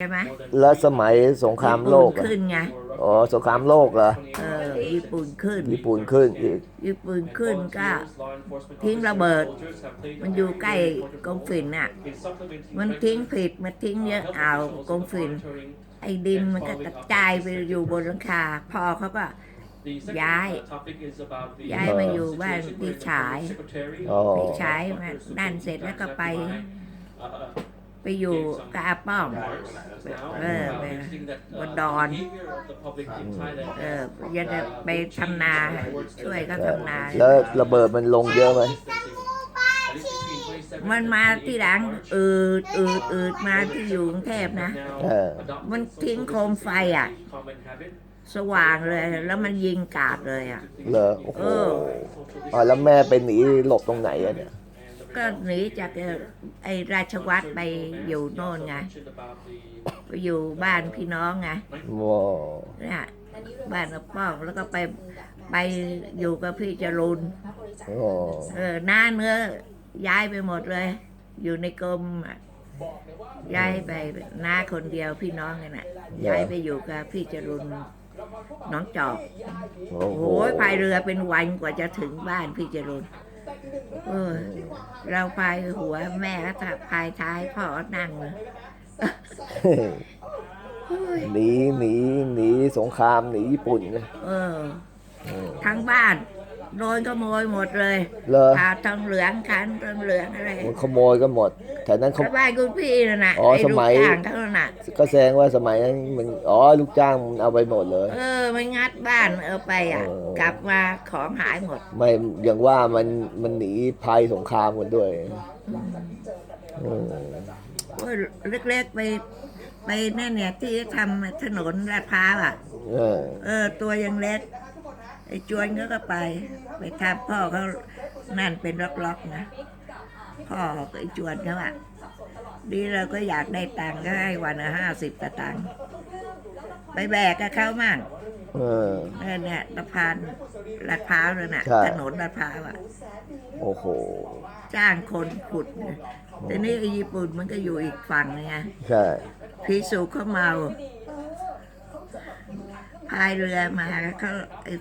ใช่ไหมแล้วสมัยสงครามโลกญี่ปุ่นอะขึ้นไงอ๋อสงครามโลกเหรอเออญี่ปุ่นขึ้น ญี่ปุ่นขึ้นอีกญี่ปุ่นขึ้นก็ทิ้งระเบิด มันอยู่ใกล้กองฝิ่นน่ะ มันทิ้งผิดมันทิ้งเยอะเอากองฝิ่นไอ้ดินมันก็กระจายไปอยู่บนหลังคาพ่อเขาก็ย้าย ย้ายมาอยู่บ้านพี่ชายอ๋อ พี่ชายมานั่นเสร็จแล้วก็ไปไป อยู่กับอาป้อม เออไปบนดอน เออจะได้ไปทำนาช่วยก็ทำนาแล้วระเบิดมันลงเยอะไหมมันมาที่หลังอืดอืดอืดมาที่อยู่กรุงเทพนะเออมันทิ้งโคมไฟอะ สว่างเลย แล้วมันยิงกาดเลยอะ เหรอโอ้โหเอออ๋อแล้วแม่ไปหนีหลบตรงไหนอะเนี่ย ก็หนีจากไอ้ราชวัตรไปอยู่โน่นไงไปอยู่บ้านพี่น้องไงว้าวเนี่ยบ้านอาป้องแล้วก็ไปไปอยู่กับพี่จรุนโอ้เออหน้าเนื้อย้ายไปหมดเลย อยู่ในกรมอะย้ายไปหน้าคนเดียวพี่น้องกันน่ะย้ายไปอยู่กับพี่จรุนน้องจอกโอ้โอ้โหโหพายเรือเป็นวันกว่าจะถึงบ้านพี่จรุน เออ เราพายหัวแม่ก็พายท้ายพ่อก็นั่งเลยโอ้ยหนีหนีหนีสงครามหนีญี่ปุ่นไงเออ ทั้งบ้าน โดนขโมยหมดเลยเหรอ ขาทองเหลืองคันทองเหลืองอะไรมันขโมยก็หมดแต่นั้นเขาชาวบ้านคุณพี่น่ะนะอ๋อไอ้สลูกมัย จ้างเขาน่ะก็แสดงว่าสมัยนั้นมันอ๋อลูกจ้างมันเอาไปหมดเลย เออมันงัดบ้านเอาไปอะ เออ กลับมาของหายหมด ไม่อย่างว่ามันมันหนีภัยสงครามกันด้วยอืมโอ้ยเล็กๆไปไปนั่นเนี่ยที่ทำถนนลาดพร้าวอะ เออเออตัวยังเล็ก ไอ้จวนเขาก็ไป ไปทำพ่อเขานั่นเป็นล็อกๆนะพ่อกับไอ้จวนเขาอะดีเราก็อยากได้ตังค์ก็ให้วันละห้าสิบตางค์ไปแบกกับเขามั่งเออเออเนี่ยสะพานลาดพร้าวเลยน่ะใช่ถนนลาดพร้าวอะ โอ้โห จ้างคนขุดนะแต่นี่ไอ้ญี่ปุ่นมันก็อยู่อีกฝั่งนึงไงใช่พี่สุเขาเมา พายเรือมาเขาไอ้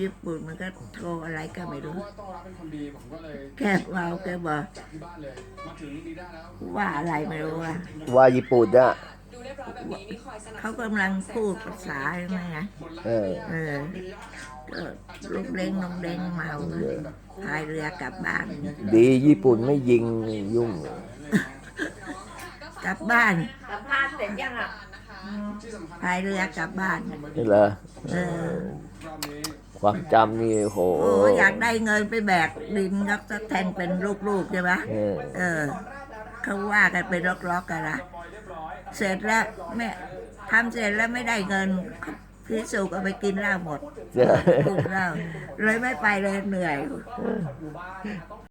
ญี่ปุ่นมันก็โทรอะไรก็ไม่รู้แกเมาแกบอกว่าอะไรไม่รู้อะว่าญี่ปุ่นอะเขากำลังพูดภาษาอะไรไงเออเออก็ลูกเล้งน้องเล้งเมาพายเรือกลับบ้าน ดีญี่ปุ่นไม่ยิงยุ่ง กลับบ้านสัมภาษณ์เสร็จยังอะพายเรือกลับบ้าน นี่เหรอ เออ ความจำนี่โห โอ้อยากได้เงินไปแบกดินก็จะแทงเป็นลูกๆใช่ไหมเออ เออเขาว่ากันเป็นล็อกๆกันละเสร็จแล้วแม่ทำเสร็จแล้วไม่ได้เงินพี่สุกเอาไปกินเหล้าหมดเจ้ากินเหล้าเลยไม่ไปเลยเหนื่อย